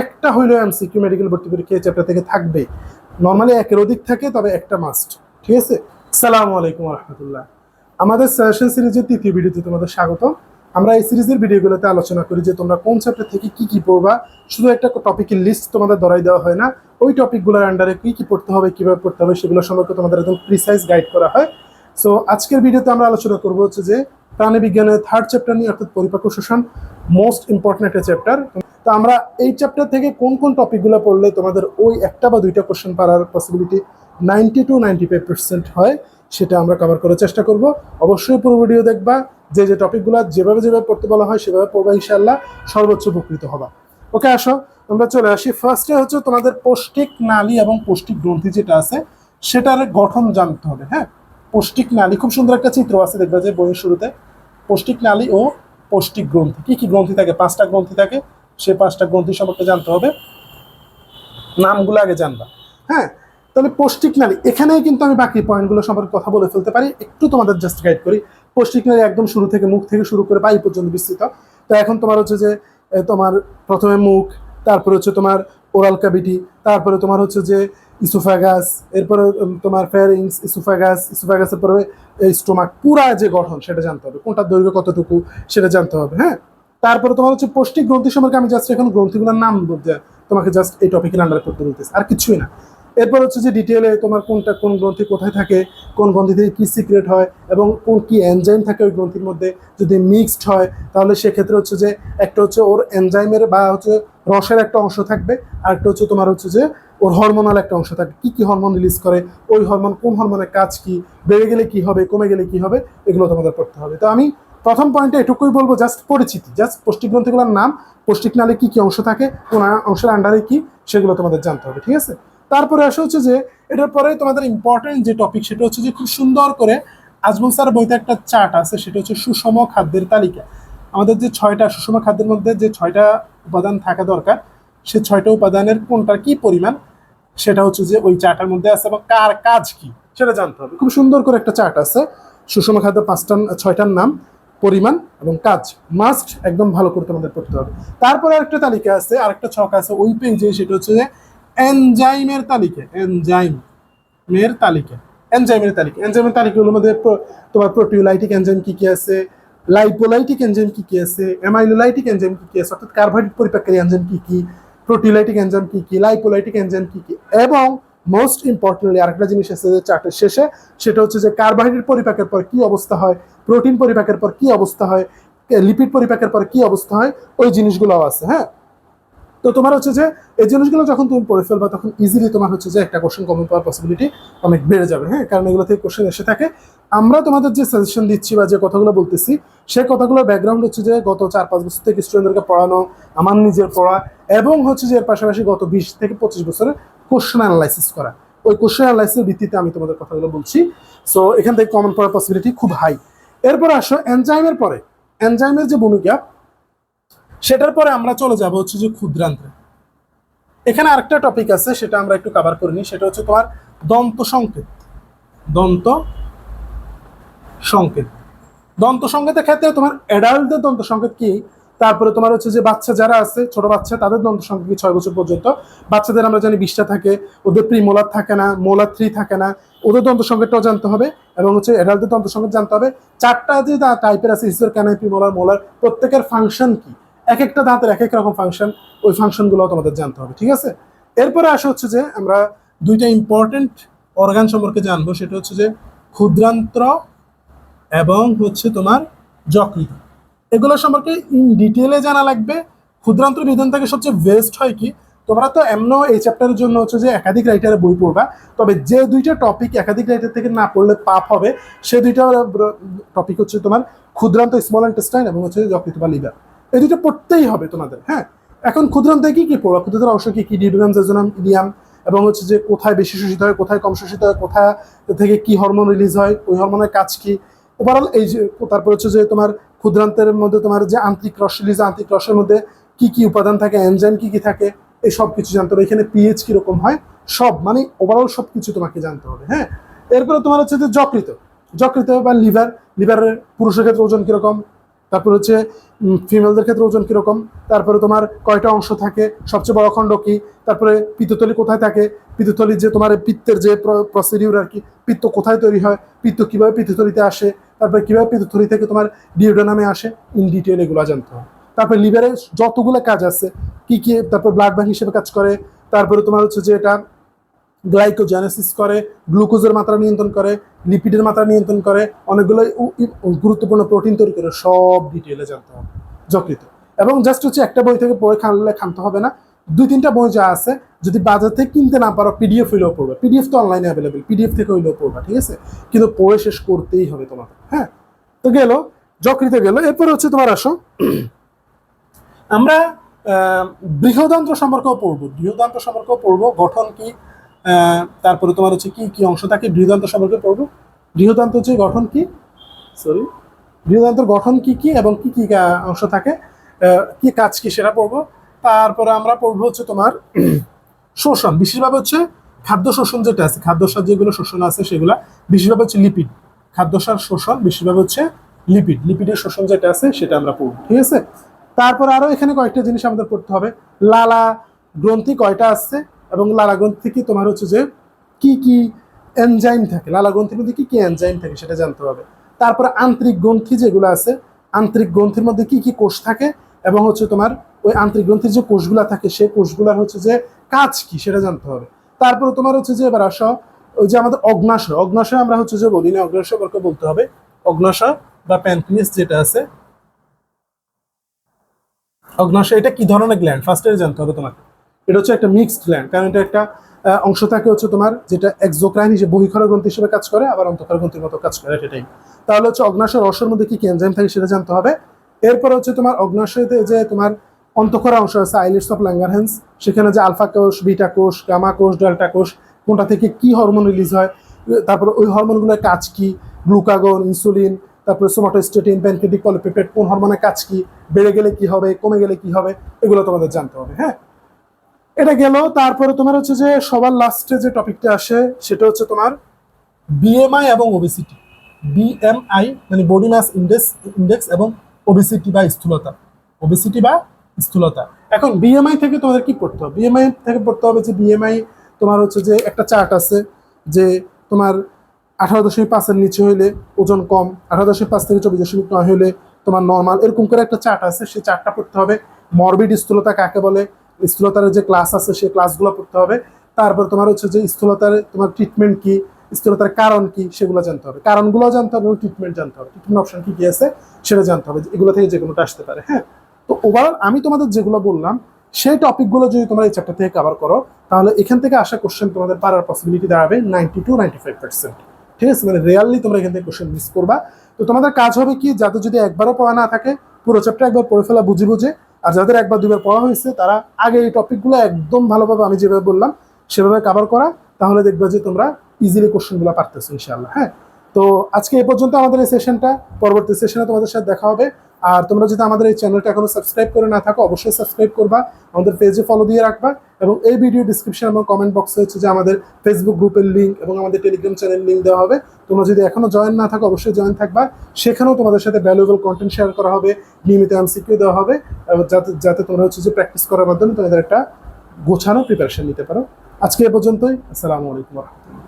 একটা হইলেও MCQ medical ভর্তি পরীক্ষা এই চ্যাপ্টার থেকে থাকবে? নর্মালি একের অধিক থাকে, তবে একটা মাস্ট ঠিক আছে? সালামু আলাইকুম রহমতুল্লাহ আমাদের সেশন সিরিজের তৃতীয় ভিডিওতে তোমাদের স্বাগত আমরা এই সিরিজের ভিডিওগুলোতে আলোচনা করি যে তোমরা কোন চ্যাপ্টার থেকে কি কি পড়বা। শুধু একটা টপিকের লিস্ট তোমাদের ধরাই দেওয়া হয় না। ওই টপিকগুলোর আন্ডারে কি কি পড়তে হবে, কীভাবে পড়তে হবে, সেগুলো সম্পর্কে তোমাদের একদম প্রিসাইজ গাইড করা হয়। সো আজকের ভিডিওতে আমরা আলোচনা করব হচ্ছে যে প্রাণী বিজ্ঞানের থার্ড চ্যাপ্টার নিয়ে, অর্থাৎ পরিপাক শোষণ মোস্ট ইম্পর্টেন্ট একটা চ্যাপ্টার তো আমরা এই চ্যাপ্টার থেকে কোন কোন টপিকগুলো পড়লে তোমাদের ওই একটা বা দুইটা কোশ্চেন পারার possibility ninety two ninety five percent হয়, সেটা আমরা কভার করার চেষ্টা করব। অবশ্যই পুরো ভিডিও দেখবা, যে যে টপিকগুলো যেভাবে যেভাবে পড়তে বলা হয় সেভাবে পড়বা ইনশাল্লাহ সর্বোচ্চ উপকৃত হবা। ওকে আসো, আমরা চলে আসি। ফার্স্টে হচ্ছে তোমাদের পৌষ্টিক নালী এবং পৌষ্টিক গ্রন্থি যেটা আছে, সেটার গঠন জানতে হবে হ্যাঁ? পৌষ্টিক নালী, খুব সুন্দর একটা চিত্র আছে, দেখবে যে বইয়ের শুরুতে। পৌষ্টিক নালী ও পৌষ্টিক গ্রন্থি, কি কি গ্রন্থি থাকে? পাঁচটা গ্রন্থি থাকে। সেই পাঁচটা গ্রন্থি সম্পর্কে জানতে হবে। নামগুলো আগে জানবা। হ্যাঁ তাহলে পৌষ্টিক নালী, এখানেই কিন্তু আমি বাকি পয়েন্টগুলো সম্পর্কে কথা বলে ফেলতে পারি। একটু তোমাদের জাস্ট গাইড করি। পৌষ্টিক নালী একদম শুরু থেকে মুখ থেকে শুরু করে বায়ু পর্যন্ত বিস্তৃত। তো এখন তোমার হচ্ছে যে তোমার প্রথমে মুখ, তারপরে হচ্ছে তোমার ওরাল ক্যাভিটি তারপরে তোমার হচ্ছে যে ইসোফাগাস এরপরে তোমার ফেয়ারিংস ইসোফাগাস ইসোফাগাসের পরে স্টোমাক পুরা যে গঠন সেটা জানতে হবে। কোনটার দৈর্ঘ্য কতটুকু সেটা জানতে হবে হ্যাঁ? তারপরে তোমার হচ্ছে পৌষ্টিক গ্রন্থি সম্পর্কে আমি জাস্ট এখন গ্রন্থিগুলোর নাম বলতে তোমাকে জাস্ট এই টপিকের আন্ডার করতে বলতেছি, আর কিছুই না। এরপর হচ্ছে যে ডিটেলে তোমার কোনটা, কোন গ্রন্থি কোথায় থাকে, কোন গ্রন্থি থেকে কী সিক্রেট হয়, এবং কোন কি এনজাইম থাকে ওই গ্রন্থির মধ্যে যদি মিক্সড হয়, তাহলে সেক্ষেত্রে হচ্ছে যে একটা হচ্ছে ওর এনজাইমের বা হচ্ছে রসের একটা অংশ থাকবে, আর একটা হচ্ছে তোমার হচ্ছে যে ওর হরমোনাল একটা অংশ থাকবে। কি কি হরমোন রিলিজ করে, ওই হরমোন কোন হরমোনের কাজ কি, বেড়ে গেলে কি হবে, কমে গেলে কি হবে, এগুলো তোমাদের পড়তে হবে। তো আমি প্রথম পয়েন্টে এটুকুই বলব জাস্ট পরিচিতি জাস্ট পৌষ্টিক গ্রন্থিগুলোর নাম পৌষ্টিক নালে কী কী অংশ থাকে, কোন অংশের আন্ডারে কী, সেগুলো তোমাদের জানতে হবে, ঠিক আছে? তারপরে আসা হচ্ছে যে, এটার পরে তোমাদের ইম্পর্টেন্ট যে টপিক সেটা হচ্ছে যে খুব সুন্দর করে আজমল স্যার বইতে একটা চার্ট আছে, সেটা হচ্ছে সুষম খাদ্যের তালিকা। আমাদের যে ছয়টা সুষম খাদ্যের মধ্যে যে ছয়টা উপাদান থাকা দরকার, সে ছয়টা উপাদানের কোনটার কি পরিমাণ, সেটা হচ্ছে যে ওই চার্টের মধ্যে আছে এবং কার কাজ কি, সেটা জানতে হবে। খুব সুন্দর করে একটা চার্ট আছে, সুষম খাদ্য পাঁচটা, ছয়টার নাম। পরিমাণ এবং কাজ মাস্ট একদম ভালো করে তোমাদের পড়তে হবে। তারপরে আরেকটা তালিকা আছে, আরেকটা ছক আছে ওই পেজে সেটা হচ্ছে যে এনজাইমের তালিকা এনজাইম এর তালিকা এনজাইমের তালিকা। এনজাইমের তালিকাগুলোর মধ্যে তোমার প্রোটিওলাইটিক এনজাইম কি কি আছে লাইপোলাইটিক এনজাইম কি কি আছে অ্যামাইলোলাইটিক এনজাইম কি কি আছে, অর্থাৎ কার্বোহাইড্রেট পরিপাককারী এনজাইম কি কি প্রোটিওলাইটিক এনজাইম কি কি লাইপোলাইটিক এনজাইম কি কি, এবং মোস্ট ইম্পর্টেন্টলি আরেকটা জিনিস আছে যে চার্টের শেষে, সেটা হচ্ছে যে কার্বোহাইড্রেট পরিপাকের পর কি অবস্থা হয় প্রোটিন পরিপাকের পর কি অবস্থা হয় লিপিড পরিপাকের পর কি অবস্থা হয়, ওই জিনিসগুলোও আছে হ্যাঁ? তো তোমার হচ্ছে যে, এই জিনিসগুলো যখন তুমি পড়ে ফেলবা, তখন ইজিলি তোমার হচ্ছে যে একটা কোশ্চেন কমন পাওয়ার পসিবিলিটি অনেক বেড়ে যাবে হ্যাঁ? কারণ এগুলো থেকে কোশ্চেন এসে থাকে। আমরা তোমাদের যে সাজেশন দিচ্ছি বা যে কথাগুলো বলতেছি, সে কথাগুলো ব্যাকগ্রাউন্ড হচ্ছে যে গত চার পাঁচ বছর থেকে স্টুডেন্টদেরকে পড়ানো, আমার নিজের পড়া এবং হচ্ছে যে এর পাশাপাশি গত বিশ থেকে পঁচিশ বছরের কোশ্চেন অ্যানালাইসিস করা। ওই কোশ্চেন অ্যানালাইসিসের ভিত্তিতে আমি তোমাদের কথাগুলো বলছি। সো এখান থেকে কমন পড়ার পসিবিলিটি খুব হাই এরপর আসো এনজাইমের পরে। এনজাইমের যে ভূমিকা, সেটার পরে আমরা চলে যাব হচ্ছে যে ক্ষুদ্রান্তে। এখানে আরেকটা টপিক আছে, সেটা আমরা একটু কভার করে নিই, সেটা হচ্ছে তোমার দন্ত সংকেত। দন্ত সংকেত। দন্ত সংকেতের ক্ষেত্রে তোমার অ্যাডাল্টদের দন্ত সংকেত কি? তারপরে তোমার হচ্ছে যে বাচ্চা যারা আছে, ছোট বাচ্চা, তাদের দন্ত কি ছয় বছর পর্যন্ত। বাচ্চাদের আমরা জানি বিশটা থাকে, ওদের প্রি মোলার থাকে না, মোলার থ্রি থাকে না। ওদের দন্ত সংকেতটাও জানতে হবে এবং হচ্ছে অ্যাডাল্টদের দন্ত সংকেত জানতে হবে। চারটা যে টাইপের আছে হিসেবে ক্যানাই প্রি মোলার মোলার, প্রত্যেকের ফাংশন কি? এক একটা দাঁতের এক এক রকম ফাংশন ওই ফাংশনগুলো তোমাদের জানতে হবে, ঠিক আছে? এরপরে আসা হচ্ছে যে আমরা দুইটা ইম্পর্টেন্ট অর্গান সম্পর্কে জানব, সেটা হচ্ছে যে ক্ষুদ্রান্ত্র এবং হচ্ছে তোমার যকৃত এগুলো সম্পর্কে ইন ডিটেলে জানা লাগবে। ক্ষুদ্রান্ত নিধন থেকে সবচেয়ে বেস্ট হয় কি? তোমরা তো এমনও এই চ্যাপ্টারের জন্য হচ্ছে যে একাধিক রাইটারের বই পড়বা, তবে যে দুইটা টপিক একাধিক রাইটার থেকে না পড়লে পাপ হবে, সে দুইটা টপিক হচ্ছে তোমার ক্ষুদ্রান্ত স্মল ইন্টেস্টাইন এবং হচ্ছে যকৃত বা লিভার এই দুটো পড়তেই হবে তোমাদের হ্যাঁ? এখন ক্ষুদ্রান্তে কি কি পড়বা? ক্ষুদ্রান্তের অংশ কি কি? ডিউরাম জেজোনাম ইলিয়াম এবং হচ্ছে যে কোথায় বেশি শোষিত হয়, কোথায় কম শোষিত হয় কোথায় থেকে কি হরমোন রিলিজ হয়, ওই হরমোনের কাজ কি? ওভারঅল এই যে, তারপর হচ্ছে যে তোমার ক্ষুদ্রান্তের মধ্যে তোমার যে আন্তরিক রস রিলিজ আন্তরিক রসের মধ্যে কি কি উপাদান থাকে এনজাইম কি কি থাকে, এই সব কিছু জানতে হবে। এখানে পিএইচ কীরকম হয়, সব মানে ওভারঅল সব কিছু তোমাকে জানতে হবে হ্যাঁ? এরপরে তোমার হচ্ছে যে যকৃত যকৃত বা লিভার লিভারের পুরুষের ক্ষেত্রে ওজন কীরকম, তারপর হচ্ছে ফিমেলদের ক্ষেত্রে ওজন কীরকম, তারপরে তোমার কয়টা অংশ থাকে, সবচেয়ে বড় খণ্ড কি, তারপরে পিত্তথলি কোথায় থাকে, পিত্তথলির যে তোমার পিত্তের যে প্রসিডিউর আর কি, পিত্ত কোথায় তৈরি হয়, পিত্ত কীভাবে পিত্তথলিতে আসে তারপরে কীভাবে পিত্তথলি থেকে তোমার ডিওডোনামে আসে ইন ডিটেল এগুলো জানতে হয় তারপরে লিভারে যতগুলো কাজ আছে, কি কি, তারপর ব্লাড ব্যাংক হিসেবে কাজ করে, তারপরে তোমার হচ্ছে যে এটা গ্লাইকোজেনেসিস করে গ্লুকোজের মাত্রা নিয়ন্ত্রণ করে লিপিডের মাত্রা নিয়ন্ত্রণ করে, অনেকগুলো গুরুত্বপূর্ণ প্রোটিন তৈরি করে, সব ডিটেলে জানতে হবে, যকৃত। এবং জাস্ট হচ্ছে একটা বই থেকে পড়ে খানলে খানতে হবে না দুই তিনটা বই যা আছে, যদি বাজার থেকে কিনতে না পারো পিডিএফ হইলেও পড়বে। পিডিএফ তো অনলাইনে অ্যাভেলেবেল পিডিএফ থেকে হইলেও পড়বা, ঠিক আছে? কিন্তু পড়ে শেষ করতেই হবে তোমাকে হ্যাঁ? তো গেল, যকৃতে গেল। এরপরে হচ্ছে তোমার আসো। আমরা বৃহদান্ত্র সম্পর্কেও পড়ব। বৃহদান্ত্র সম্পর্কেও পড়ব। গঠন কি? তারপরে তোমার হচ্ছে কি কি অংশ থাকে? বৃহদান্ত সম্পর্কে পড়ব। বৃহদান্ত হচ্ছে গঠন কি? সরি বৃহদন্ত্র গঠন কি কি এবং কি কি অংশ থাকে? কি কাজ কি সেটা পড়ব। তারপরে আমরা পড়ব হচ্ছে তোমার শোষণ। বিশেষভাবে হচ্ছে খাদ্য শোষণ যেটা আছে খাদ্যসার যেগুলো শোষণ আছে সেগুলা, বিশেষভাবে হচ্ছে লিপিড খাদ্যসার শোষণ, বিশেষভাবে হচ্ছে লিপিড লিপিডের শোষণ যেটা আছে সেটা আমরা পড়ব, ঠিক আছে? তারপর আরও এখানে কয়েকটা জিনিস আমাদের পড়তে হবে। লালা গ্রন্থি কয়টা আছে এবং লালা গ্রন্থি থেকে তোমার হচ্ছে যে কি কি এনজাইম থাকে? লালা গ্রন্থির মধ্যে কি কি এনজাইম থাকে সেটা জানতে হবে। তারপরে আন্তরিক গ্রন্থি যেগুলো আছে, আন্তরিক গ্রন্থির মধ্যে কি কি কোষ থাকে এবং হচ্ছে তোমার ওই আন্তরিক গ্রন্থির যে কোষগুলা থাকে, সেই কোষগুলার হচ্ছে যে কাজ কি সেটা জানতে হবে। তারপরে তোমার হচ্ছে যে এবার আসো, ওই যে আমাদের অগ্নাশয়। অগ্নাশয় আমরা হচ্ছে যে বলি না, অগ্নাশয় বলতে হবে। অগ্নাশয় বা প্যানক্রিয়াস যেটা আছে। অগ্নাশয়, এটা কি ধরনের গ্ল্যান্ড ফার্স্টে জানতে হবে তোমাকে। এটা হচ্ছে একটা মিক্সড গ্ল্যান্ড কারণ এটা একটা অংশ থাকে হচ্ছে তোমার যেটা এক্সোক্রাইন হিসেবে, বহিখর গ্রন্থি হিসেবে কাজ করে, আবার অন্তঃক্ষর গ্রন্থির মতো কাজ করে এটাই তাহলে হচ্ছে অগ্নাশয় রসের মধ্যে কি কি এনজাইম থাকে সেটা জানতে হবে। এরপর হচ্ছে তোমার অগ্নাশয়তে যে তোমার অন্তঃক্ষর অংশ আছে আইলেটস অফ ল্যাঙ্গারহ্যান্স সেখানে যে আলফা কোষ, বিটা কোষ, গামা কোষ, ডেল্টা কোষ, কোনটা থেকে কি হরমোন রিলিজ হয়, তারপর ওই হরমোনগুলোর কাজ কি, গ্লুকাগন, ইনসুলিন, তারপরে সোমাটোস্টেটিন প্যানক্রেটিক পলিপেপেড কোন হরমোনের কাজ কি, বেড়ে গেলে কি হবে, কমে গেলে কি হবে, এগুলো তোমাদের জানতে হবে হ্যাঁ? এটা গেল, তারপরে তোমার হচ্ছে যে সবার লাস্টে যে টপিকটা আসে, সেটা হচ্ছে তোমার বিএমআই এবং ওবেসিটি বিএমআই মানে বডি মাস ইন্ডেক্স ইন্ডেক্স এবং ওবেসিটি বা স্থূলতা। ওবেসিটি বা স্থূলতা। এখন বিএমআই থেকে তোমাদের কি পড়তে হবে? বিএমআই থেকে পড়তে হবে যে বিএমআই তোমার হচ্ছে যে একটা চার্ট আছে যে তোমার আঠারো দশমিক পাঁচের নিচে হইলে ওজন কম, আঠারো দশমিক পাঁচ থেকে চব্বিশ দশমিক নয় হইলে তোমার নর্মাল এরকম করে একটা চার্ট আছে, সেই চার্টটা পড়তে হবে। মরবিড স্থূলতা কাকে বলে? স্থূলতার যে ক্লাস আছে, সেই ক্লাসগুলো পড়তে হবে। তারপর তোমার হচ্ছে যে স্থূলতার তোমার ট্রিটমেন্ট কি? স্থূলতার কারণ কি সেগুলো জানতে হবে। কারণগুলো জানতে হবে এবং ট্রিটমেন্ট জানতে হবে। ট্রিটমেন্ট অপশন কি কি আছে সেটা জানতে হবে। এগুলো থেকে যে কোনোটা আসতে পারে হ্যাঁ? তো ওভারঅল আমি তোমাদের যেগুলো বললাম, সেই টপিকগুলো যদি তোমরা এই চ্যাপ্টার থেকে কভার করো, তাহলে এখান থেকে আসা কোশ্চেন তোমাদের পারার পসিবিলিটি দাঁড়াবে ninety two ninety five percent ঠিক আছে? মানে রিয়ালি তোমরা এখান থেকে কোশ্চেন মিস করবা। তো তোমাদের কাজ হবে কি, যাদের যদি একবারও পড়া না থাকে, পুরো চ্যাপ্টার একবার পড়ে ফেলা বুঝে বুঝে, আর যাদের একবার দুবার পড়া হয়েছে, তারা আগে এই টপিকগুলো একদম ভালোভাবে আমি যেভাবে বললাম, সেভাবে কভার করা। তাহলে দেখবে যে তোমরা ইজিলি কোশ্চেনগুলো পারতেছো ইনশাআল্লাহ হ্যাঁ? তো আজকে এ পর্যন্ত আমাদের এই সেশনটা পরবর্তী সেশনে তোমাদের সাথে দেখা হবে। আর তোমরা যদি আমাদের এই চ্যানেলটা এখনও সাবস্ক্রাইব করে না থাকো, অবশ্যই সাবস্ক্রাইব করবা, আমাদের পেজে ফলো দিয়ে রাখবা এবং এই ভিডিও ডিসক্রিপশন এবং কমেন্ট বক্সে হচ্ছে যে আমাদের ফেসবুক গ্রুপের লিঙ্ক এবং আমাদের টেলিগ্রাম চ্যানেল লিঙ্ক দেওয়া হবে। তোমরা যদি এখনও জয়েন না থাকো, অবশ্যই জয়েন থাকবা। সেখানেও তোমাদের সাথে ভ্যালুয়েবল কন্টেন্ট শেয়ার করা হবে, নিয়মিত এমসিকিউ দেওয়া হবে, এবং যাতে যাতে তোমরা হচ্ছে যে প্র্যাকটিস করার মাধ্যমে তোমাদের একটা গোছানো প্রিপারেশন নিতে পারো। আজকে এ পর্যন্তই, আসসালামু আলাইকুম রহমতুল্লাহ।